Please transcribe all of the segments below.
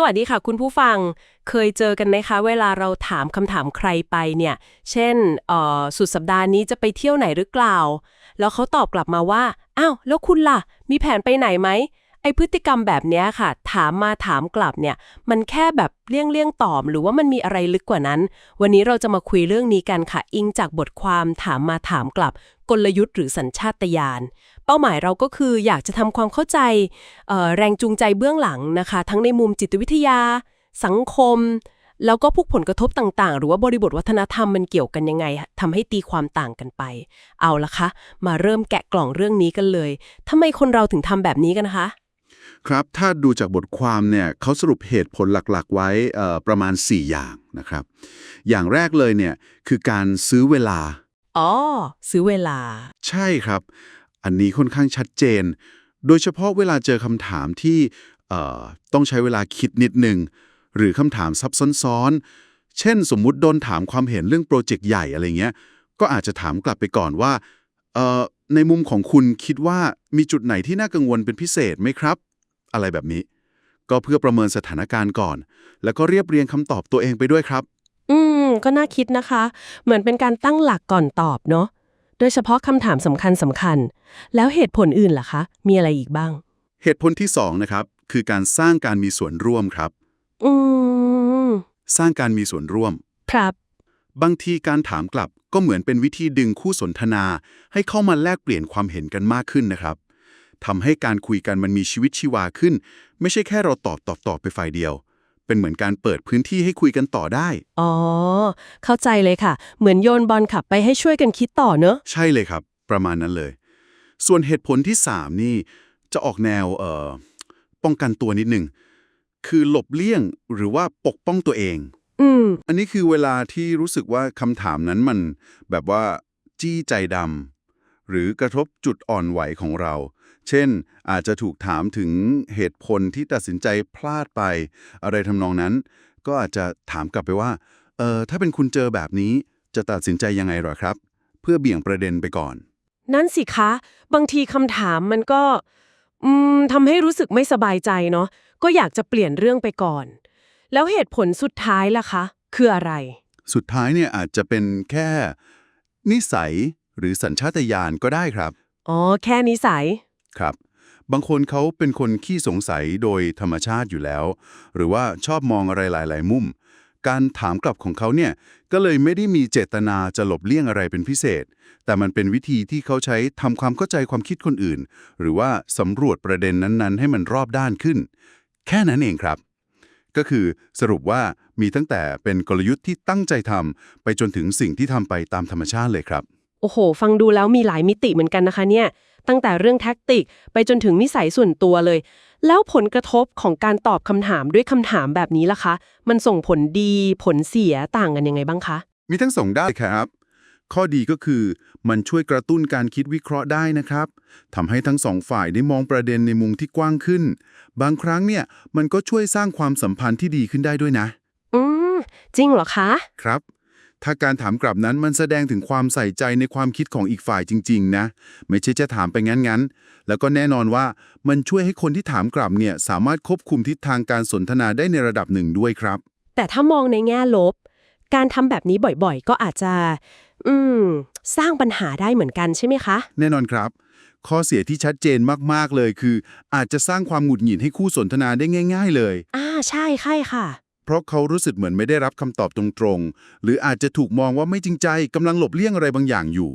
สวัสดีค่ะ คุณผู้ฟังเคยเจอกันไหมคะ เวลาเราถามคำถามใครไปเนี่ย เช่นเออสุดสัปดาห์นี้จะไปเที่ยวไหนหรือเปล่า แล้วเขาตอบกลับมาว่าอ้าวแล้วคุณล่ะ มีแผนไปไหนไหม พฤติกรรมแบบนี้ค่ะ ถามมาถามกลับเนี่ย มันแค่แบบเลี่ยงเลี่ยงตอบ หรือว่ามันมีอะไรลึกกว่านั้น วันนี้เราจะมาคุยเรื่องนี้กันค่ะ อิงจากบทความถามมาถามกลับ กลยุทธ์หรือสัญชาตญาณเป้าหมายเราก็คืออยากจะทำความเข้าใจแรงจูงใจเบื้องหลังนะคะ ทั้งในมุมจิตวิทยา สังคมแล้วก็พวกผลกระทบต่างๆ หรือว่าบริบทวัฒนธรรมมันเกี่ยวกันยังไงทำให้ตีความต่างกันไป เอาละคะ มาเริ่มแกะกล่องเรื่องนี้กันเลยทำไมคนเราถึงทำแบบนี้กันคะ ครับ ถ้าดูจากบทความเนี่ยเขาสรุปเหตุผลหลักๆ ไว้เอ่อประมาณ 4 อย่างนะครับ อย่างแรกเลยเนี่ยคือการซื้อเวลา อ๋อ ซื้อเวลา ใช่ครับ อันนี้ค่อนข้างชัดเจน โดยเฉพาะเวลาเจอคำถามที่เอ่อต้องใช้เวลาคิดนิดหนึ่งหรือคำถามซับซ้อนๆ เช่นสมมุติโดนถามความเห็นเรื่องโปรเจกต์ใหญ่อะไรเงี้ย ก็อาจจะถามกลับไปก่อนว่าเอ่อในมุมของคุณคิดว่ามีจุดไหนที่น่ากังวลเป็นพิเศษไหมครับ อะไรแบบนี้ ก็เพื่อประเมินสถานการณ์ก่อน แล้วก็เรียบเรียงคำตอบตัวเองไปด้วยครับ อืม ก็น่าคิดนะคะ เหมือนเป็นการตั้งหลักก่อนตอบเนาะโดยเฉพาะคำถามสำคัญสำคัญ แล้วเหตุผลอื่นล่ะคะ มีอะไรอีกบ้าง เหตุผลที่สองนะครับคือการสร้างการมีส่วนร่วมครับ อืม สร้างการมีส่วนร่วม ครับ บางทีการถามกลับก็เหมือนเป็นวิธีดึงคู่สนทนา ให้เข้ามาแลกเปลี่ยนความเห็นกันมากขึ้นนะครับ ทำให้การคุยกันมันมีชีวิตชีวาขึ้น ไม่ใช่แค่เราตอบตอบตอบไปฝ่ายเดียว เป็นเหมือนการเปิดพื้นที่ให้คุยกันต่อได้ อ๋อ เข้าใจเลยค่ะ เหมือนโยนบอลขับไปให้ช่วยกันคิดต่อเนอะ ใช่เลยครับ ประมาณนั้นเลย ส่วนเหตุผลที่ 3 นี่ จะออกแนวเอ่อป้องกันตัวนิดหนึ่งคือหลบเลี่ยงหรือว่าปกป้องตัวเอง อืม อันนี้คือเวลาที่รู้สึกว่าคำถามนั้นมันแบบว่าจี้ใจดำหรือกระทบจุดอ่อนไหวของเรา เช่น อาจจะถูกถามถึงเหตุผลที่ตัดสินใจพลาดไป อะไรทำนองนั้น ก็อาจจะถามกลับไปว่า เออถ้าเป็นคุณเจอแบบนี้จะตัดสินใจยังไงหรอครับ เพื่อเบี่ยงประเด็นไปก่อน นั่นสิคะ บางทีคำถามมันก็อืมทำให้รู้สึกไม่สบายใจเนาะก็อยากจะเปลี่ยนเรื่องไปก่อน แล้วเหตุผลสุดท้ายล่ะคะ คืออะไร สุดท้ายเนี่ยอาจจะเป็นแค่ นิสัยหรือสัญชาตญาณก็ได้ครับ อ๋อ แค่นิสัย ครับ บางคนเขาเป็นคนขี้สงสัยโดยธรรมชาติอยู่แล้ว หรือว่าชอบมองอะไรหลาย ๆ มุม การถามกลับของเขาเนี่ยก็เลยไม่ได้มีเจตนาจะหลบเลี่ยงอะไรเป็นพิเศษ แต่มันเป็นวิธีที่เขาใช้ทำความเข้าใจความคิดคนอื่น หรือว่าสำรวจประเด็นนั้นๆ ให้มันรอบด้านขึ้น แค่นั้นเองครับก็คือสรุปว่ามีตั้งแต่เป็นกลยุทธ์ที่ตั้งใจทำไปจนถึงสิ่งที่ทำไปตามธรรมชาติเลยครับ โอ้โห ฟังดูแล้วมีหลายมิติเหมือนกันนะคะเนี่ย ตั้งแต่เรื่องแท็กติก ไปจนถึงนิสัยส่วนตัวเลย แล้วผลกระทบของการตอบคำถามด้วยคำถามแบบนี้ล่ะคะ มันส่งผลดีผลเสียต่างกันยังไงบ้างคะ มีทั้งสองด้านครับ ข้อดีก็คือมันช่วยกระตุ้นการคิดวิเคราะห์ได้นะครับทำให้ทั้งสองฝ่ายได้มองประเด็นในมุมที่กว้างขึ้น บางครั้งเนี่ยมันก็ช่วยสร้างความสัมพันธ์ที่ดีขึ้นได้ด้วยนะ อืม จริงเหรอคะ ครับ ถ้าการถามกลับนั้นมันแสดงถึงความใส่ใจในความคิดของอีกฝ่ายจริง ๆ นะ ไม่ใช่จะถามไปงั้นๆ แล้วก็แน่นอนว่ามันช่วยให้คนที่ถามกลับเนี่ยสามารถควบคุมทิศทางการสนทนาได้ในระดับหนึ่งด้วยครับ แต่ถ้ามองในแง่ลบ การทำแบบนี้บ่อยๆ ก็อาจจะ อืม สร้างปัญหาได้เหมือนกันใช่ไหมคะ แน่นอนครับ ข้อเสียที่ชัดเจนมากๆเลยคือ อาจจะสร้างความหงุดหงิดให้คู่สนทนาได้ง่าย ๆ เลย อ่าใช่ใช่ค่ะ เพราะเขารู้สึกเหมือนไม่ได้รับคำตอบตรงๆ หรืออาจจะถูกมองว่าไม่จริงใจกำลังหลบเลี่ยงอะไรบางอย่างอยู่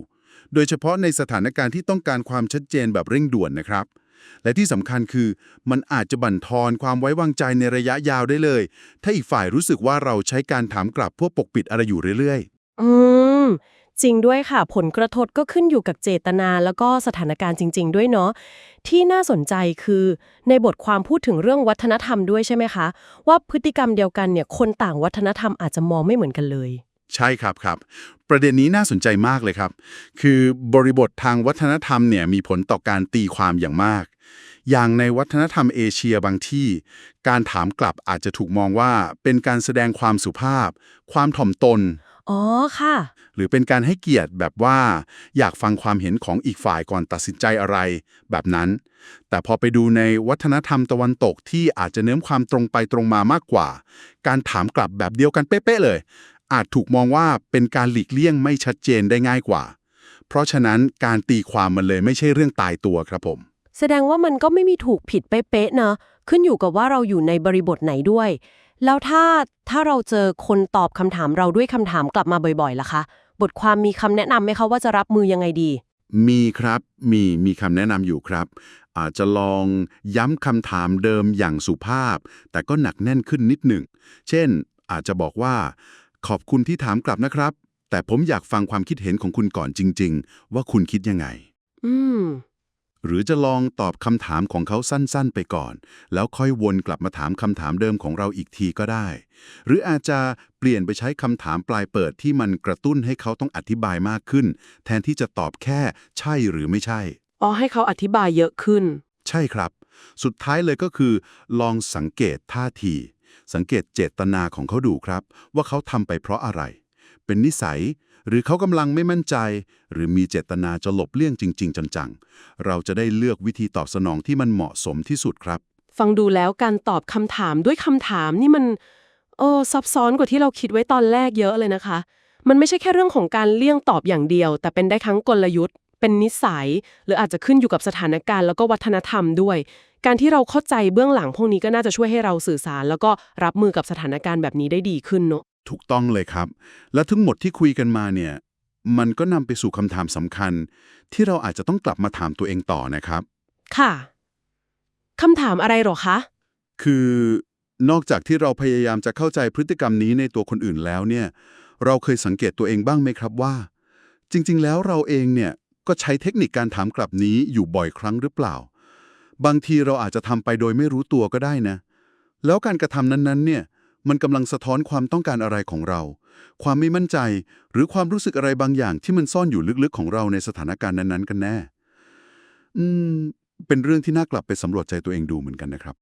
โดยเฉพาะในสถานการณ์ที่ต้องการความชัดเจนแบบเร่งด่วนนะครับ และที่สำคัญคือ มันอาจจะบั่นทอนความไว้วางใจในระยะยาวได้เลย ถ้าอีกฝ่ายรู้สึกว่าเราใช้การถามกลับเพื่อปกปิดอะไรอยู่เรื่อยอืม จริงด้วยค่ะ ผลกระทบก็ขึ้นอยู่กับเจตนาแล้วก็สถานการณ์จริง ๆ ด้วยเนาะที่น่าสนใจคือในบทความพูดถึงเรื่องวัฒนธรรมด้วยใช่ไหมคะ ว่าพฤติกรรมเดียวกันเนี่ยคนต่างวัฒนธรรมอาจจะมองไม่เหมือนกันเลย ใช่ครับครับ ประเด็นนี้น่าสนใจมากเลยครับ คือบริบททางวัฒนธรรมเนี่ยมีผลต่อการตีความอย่างมาก อย่างในวัฒนธรรมเอเชียบางที่ การถามกลับอาจจะถูกมองว่าเป็นการแสดงความสุภาพ ความถ่อมตน อ๋อค่ะ หรือเป็นการให้เกียรติแบบว่า อยากฟังความเห็นของอีกฝ่ายก่อนตัดสินใจอะไร แบบนั้น แต่พอไปดูในวัฒนธรรมตะวันตกที่อาจจะเน้นความตรงไปตรงมามากกว่า การถามกลับแบบเดียวกันเป๊ะๆเลย อาจถูกมองว่าเป็นการหลีกเลี่ยงไม่ชัดเจนได้ง่ายกว่า เพราะฉะนั้นการตีความมันเลยไม่ใช่เรื่องตายตัวครับผม แสดงว่ามันก็ไม่มีถูกผิดเป๊ะๆเนอะขึ้นอยู่กับว่าเราอยู่ในบริบทไหนด้วย แล้วถ้าถ้าเราเจอคนตอบคำถามเราด้วยคำถามกลับมาบ่อยๆล่ะคะ บทความมีคำแนะนำไหมคะว่าจะรับมือยังไงดี มีครับ มีมีคำแนะนำอยู่ครับ อาจจะลองย้ำคำถามเดิมอย่างสุภาพ แต่ก็หนักแน่นขึ้นนิดหนึ่ง เช่น อาจจะบอกว่า ขอบคุณที่ถามกลับนะครับ แต่ผมอยากฟังความคิดเห็นของคุณก่อนจริง ๆ ว่าคุณคิดยังไง อืม หรือจะลองตอบคำถามของเขาสั้นๆ ไปก่อน แล้วค่อยวนกลับมาถามคำถามเดิมของเราอีกทีก็ได้ หรืออาจจะเปลี่ยนไปใช้คำถามปลายเปิดที่มันกระตุ้นให้เขาต้องอธิบายมากขึ้น แทนที่จะตอบแค่ใช่หรือไม่ใช่ อ๋อ ให้เขาอธิบายเยอะขึ้น ใช่ครับ สุดท้ายเลยก็คือ ลองสังเกตท่าที สังเกตเจตนาของเขาดูครับ ว่าเขาทำไปเพราะอะไร เป็นนิสัย หรือเขากำลังไม่มั่นใจ หรือมีเจตนาจะหลบเลี่ยงจริง ๆ จังๆ เราจะได้เลือกวิธีตอบสนองที่มันเหมาะสมที่สุดครับ ฟังดูแล้วการตอบคำถามด้วยคำถามนี่มันเออซับซ้อนกว่าที่เราคิดไว้ตอนแรกเยอะเลยนะคะ มันไม่ใช่แค่เรื่องของการเลี่ยงตอบอย่างเดียว แต่เป็นได้ทั้งกลยุทธ์ เป็นนิสัย หรืออาจจะขึ้นอยู่กับสถานการณ์แล้วก็วัฒนธรรมด้วย การที่เราเข้าใจเบื้องหลังพวกนี้ก็น่าจะช่วยให้เราสื่อสาร แล้วก็รับมือกับสถานการณ์แบบนี้ได้ดีขึ้นเนอะ ถูกต้องเลยครับ และทั้งหมดที่คุยกันมาเนี่ย มันก็นำไปสู่คำถามสำคัญ ที่เราอาจจะต้องกลับมาถามตัวเองต่อนะครับ ค่ะคำถามอะไรหรอคะ คือนอกจากที่เราพยายามจะเข้าใจพฤติกรรมนี้ในตัวคนอื่นแล้วเนี่ย เราเคยสังเกตตัวเองบ้างไหมครับว่า จริง ๆ แล้วเราเองเนี่ยก็ใช้เทคนิคการถามกลับนี้อยู่บ่อยครั้งหรือเปล่า บางทีเราอาจจะทำไปโดยไม่รู้ตัวก็ได้นะ แล้วการกระทำนั้นๆ เนี่ย มันกำลังสะท้อนความต้องการอะไรของเรา ความไม่มั่นใจ หรือความรู้สึกอะไรบางอย่างที่มันซ่อนอยู่ลึกๆของเราในสถานการณ์นั้นๆ กันแน่ อืม เป็นเรื่องที่น่ากลับไปสำรวจใจตัวเองดูเหมือนกันนะครับ